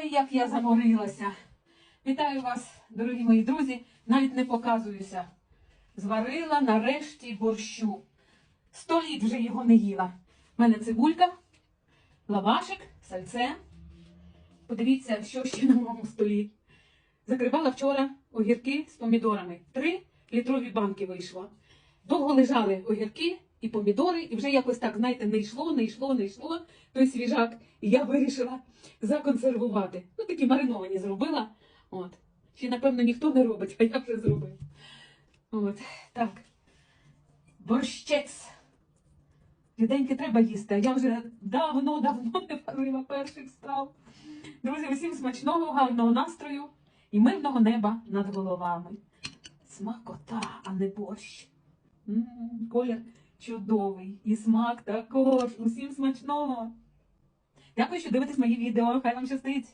Ой, як я заморилася. Вітаю вас, дорогі мої друзі. Навіть не показуюся. Зварила нарешті борщу. Сто літ вже його не їла. У мене цибулька, лавашик, сальце. Подивіться, що ще на моєму столі. Закривала вчора огірки з помідорами. Три літрові банки вийшло. Довго лежали огірки і помідори, і вже якось так, знаєте, не йшло, не йшло, не йшло той свіжак. І я вирішила законсервувати. Ну, такі мариновані зробила. От. Ще, напевно, ніхто не робить, а я вже зробив. От, так. Борщець. Ріденьки треба їсти, а я вже давно-давно не варила перших страв. Друзі, усім смачного, гарного настрою і мирного неба над головами. Смакота, а не борщ. М, Колір чудовий. І смак також. Усім смачного. Дякую, що дивитесь мої відео. Хай вам щастить.